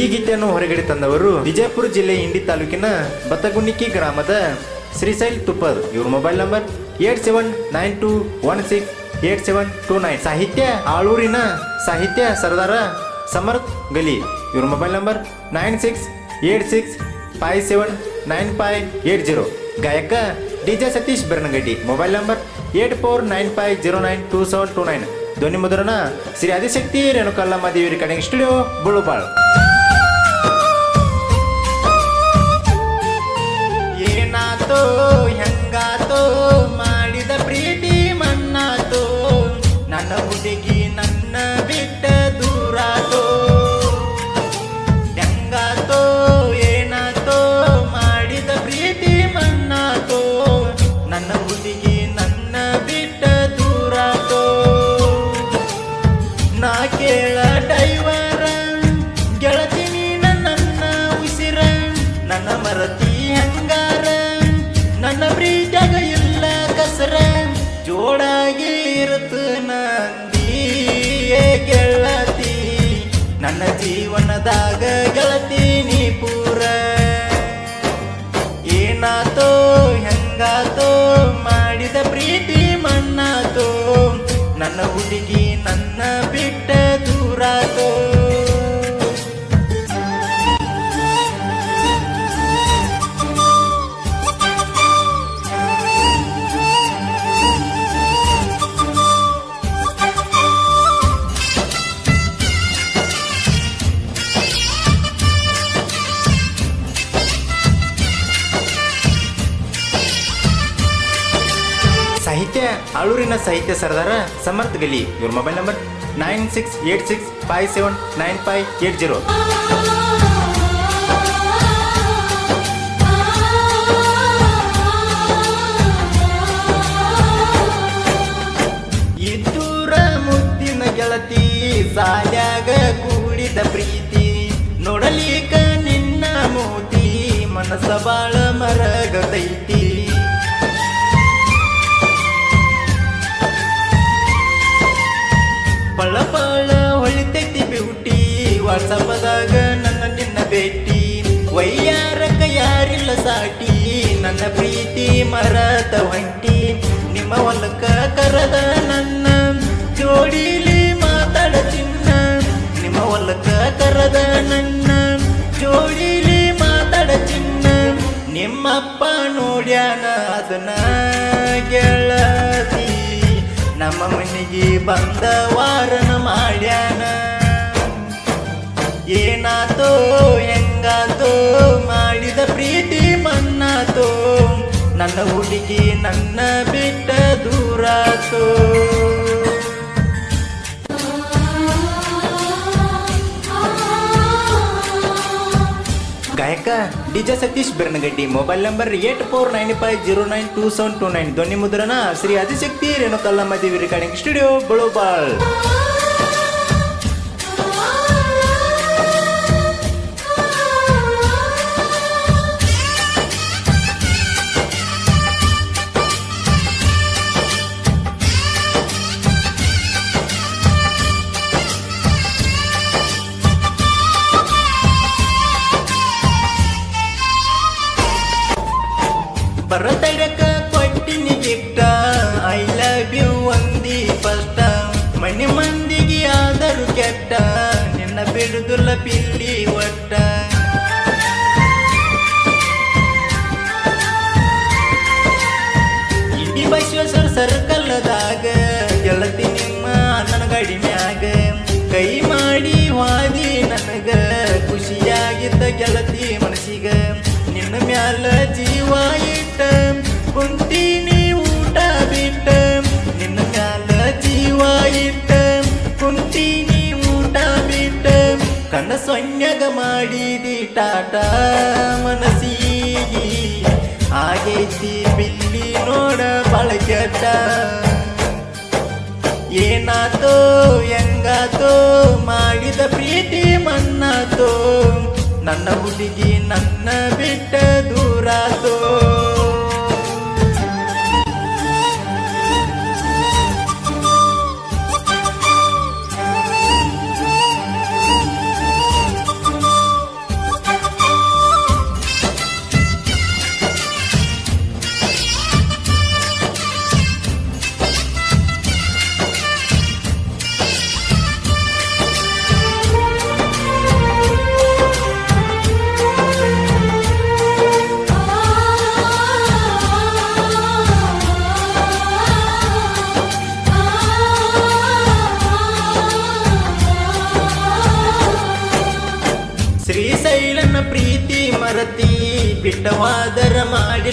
ಈ ಗೀತೆಯನ್ನು ಹೊರಗಡೆ ತಂದವರು ವಿಜಯಪುರ ಜಿಲ್ಲೆ ಇಂಡಿ ತಾಲೂಕಿನ ಬತಗುಣಿಕಿ ಗ್ರಾಮದ ಶ್ರೀಶೈಲ್ ತುಪ್ಪದ್ ಇವ್ರ mobile number eight seven nine two one six, eight seven two nine. ಸಾಹಿತ್ಯ ಆಳೂರಿನ ಸಾಹಿತ್ಯ ಸರ್ದಾರ ಸಮರ್ಥ್ ಗಲಿ. ಇವ್ರ mobile number nine six, eight six, five seven, nine five eight zero. ಗಾಯಕ D J Satish Beranagaddi. Mobile number eight four nine five zero nine two seven two nine. ಧ್ವನಿ ಮುದ್ರಣ Shri Adishakti Renukallamma Devi recording studio, Bulubal. ಜೀವನದಾಗ ಗೆಳತಿ ನೀ ಪೂರ ಸಾಹಿತ್ಯ ಸಾಹಿತ್ಯ ಸರದಾರ ಸಮರ್ಥ ಗಲಿ. ಇವ್ರ mobile number nine six eight six five seven nine five eight zero ಇದ್ದೂರ ಮುದ್ದಿನ ಗೆಳತಿ, ಸಾಲ್ಯಾಗ ಕೂಡಿದ ಪ್ರೀತಿ. ನೋಡಲಿಕ ನಿನ್ನ ಮೋತಿ ಮನಸ ಬಾಳ ಮರಗತೈತಿ. ಭೇಟಿ ವೈಯಾರಕ ಯಾರಿಲ್ಲ ಸಾಟಿ, ನನ್ನ ಪ್ರೀತಿ ಮರದ ಹೊಂಟಿ ನಿಮ್ಮ ಒಲಕ ಕರದ ನನ್ನ ಜೋಡಿಲಿ ಮಾತಾಡ ಚಿನ್ನ, ನಿಮ್ಮ ಒಲಕ ಕರದ ನನ್ನ ಜೋಡಿಲಿ ಮಾತಾಡ ಚಿನ್ನ, ನಿಮ್ಮಪ್ಪ ನೋಡ್ಯಾನ ಅದನ್ನ ಗೆಳತಿ, ನಮ್ಮ ಮನೆಗೆ ಬಂದ ವಾರನ ಮಾಡ್ಯಾನ. ಏನಾತೋ ಹೆಂಗಾತೋ ಮಾಡಿದ ಪ್ರೀತಿ ಮಣ್ಣಾತೋ ನನ್ನ ಹುಡುಗಿ ನನ್ನ ಬಿಟ್ಟ ದೂರಾತೋ ಗಾಯಕ DJ Satish Beranagaddi mobile number eight four nine five zero nine two seven two nine ಧ್ವನಿ ಮುದ್ರಣ ಶ್ರೀ ಆದಿಶಕ್ತಿ ರೇಣುಕಲ್ಲಮ್ಮ ದೇವಿ ರೆಕಾರ್ಡಿಂಗ್ ಸ್ಟುಡಿಯೋ ನಿನ್ನ ಬಿಡುದುಲ್ಲ ಪಿಲ್ಲಿ ಒಟ್ಟ. ಇಡೀ ಬಸವೇಶ್ವರ ಸರ್ಕಲ್ದಾಗ ಗೆಳತಿ ನಿಮ್ಮ ನನ್ನ ಗಾಡಿ ಕೈ ಮಾಡಿ ವಾದಿ ನನಗ ಖುಷಿಯಾಗಿದ್ದ ಗೆಳತಿ ಸೊನ್ಯಾಗ ಮಾಡಿದಿ ಟಾಟ ಮನಸ್ಸಿಗೆ. ಆಗೈತಿ ಬಿಲ್ಲಿ ನೋಡ ಬಳಕೆಟ್ಟ ಏನಾತೋ, ಹೆಂಗಾತೋ, ಮಾಡಿದ ಪ್ರೀತಿ ಮನ್ನಾತೋ. ನನ್ನ ಹುಡುಗಿ ನನ್ನ ಬಿಟ್ಟ ದೂರಾತೋ.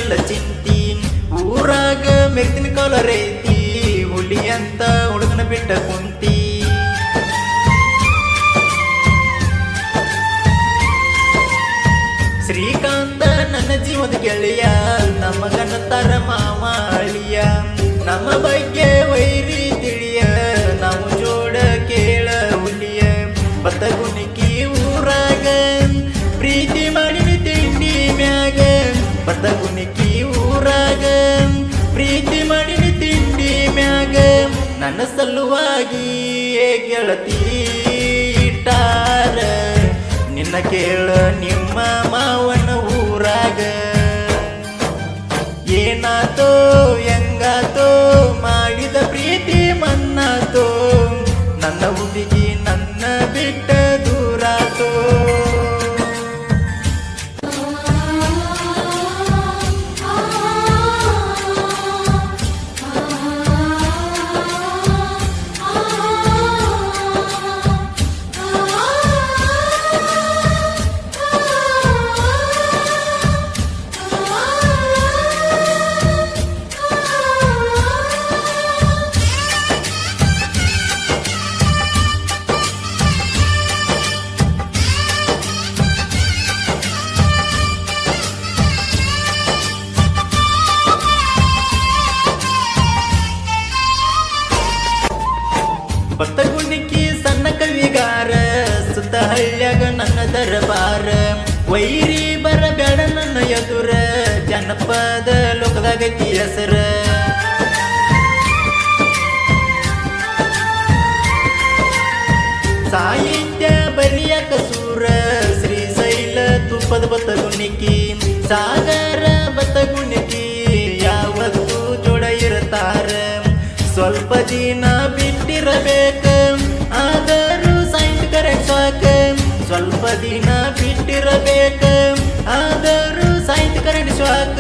ಇಲ್ಲ ಚಿಂತಿ. ಊರಾಗ ಮೆರ್ತಿನ ಕಾಲರೈತಿ ಹುಲಿ ಅಂತ ಹುಡುಗನ ಬಿಟ್ಟ ಕುಂತಿ. ಶ್ರೀಕಾಂತ ನನ್ನ ಜೀವದ ಗೆಳೆಯ. ನಮಗನ ತರ ಮಾವ ಅಳಿಯ. ನಮ್ಮ ಬಗ್ಗೆ ನನ್ನ ಸಲುವಾಗಿ ಗೆಳತಿ ಇಟ್ಟಾರ ನಿನ್ನ ಕೇಳ ನಿಮ್ಮ ಬತ್ತಗುಣಿಕಿ ಸಣ್ಣ ಕವಿಗಾರ ಸುತ್ತ ಹಳ್ಳ್ಯಾಗ ನನ್ನ ದರಬಾರ ವೈರಿ ಬರಬೇಡ ನನ್ನ ಎದುರ ಜನಪದ ಲೋಕದಾಗೈತಿ ಹೆಸರ ಸಾಹಿತ್ಯ ಬರಿಯಕ ಸೂರ ಶ್ರೀಶೈಲ ತುಪ್ಪದ ಬತ್ತಗುಣಿಕಿ ಸಾಗರ ಬತ್ತಗುಣಿಕಿ ಯಾವತ್ತೂ ಜೋಡ ಇರ್ತಾರ ಸ್ವಲ್ಪ ದಿನ ಬಿಟ್ಟಿರಬೇಕ ಆದರೂ ಸೈಂಟ್ ಕರೆಕ್ಟ್ ಸಾಕ ಸ್ವಲ್ಪ ದಿನ ಬಿಟ್ಟಿರಬೇಕ ಆದರೂ ಸೈಂಟ್ ಕರೆಕ್ಟ್ ಸಾಕ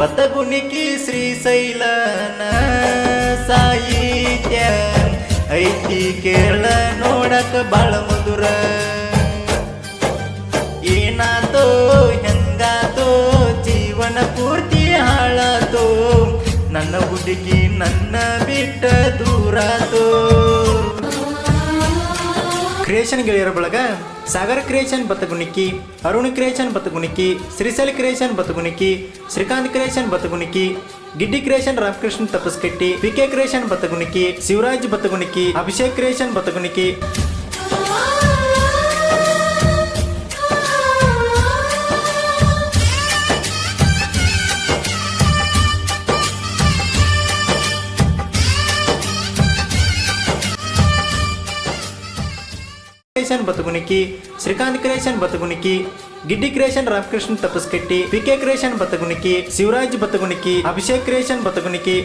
ಬತ್ತಗುಣಿಕಿ ಶ್ರೀಶೈಲನ ಸಾಹಿತ್ಯ ಐತಿ ಕೇಳ ನೋಡಕ ಬಾಳ ಮಧುರ ಏನಾತೋ ನನ್ನ ಹುಡುಗಿ ನನ್ನ ಬಿಟ್ಟ ದೂರಾತೋ ಕ್ರಿಯೇಷನ್ ಗೆಳೆಯರ ಬಳಗ Sagar creation Battagunaki Arun creation Battagunaki Srishaila creation Battagunaki Srikanth creation Battagunaki Giddi creation Ramakrishna Tapaskatti P K creation Battagunaki Shivraj Battagunaki Abhishek creation creation Battagunikki Shrikant creation Battagunikki Giddi creation Ramakrishna Tapaskatti PK creation Battagunikki Shivaraj Battagunikki Abhishek creation Battagunikki.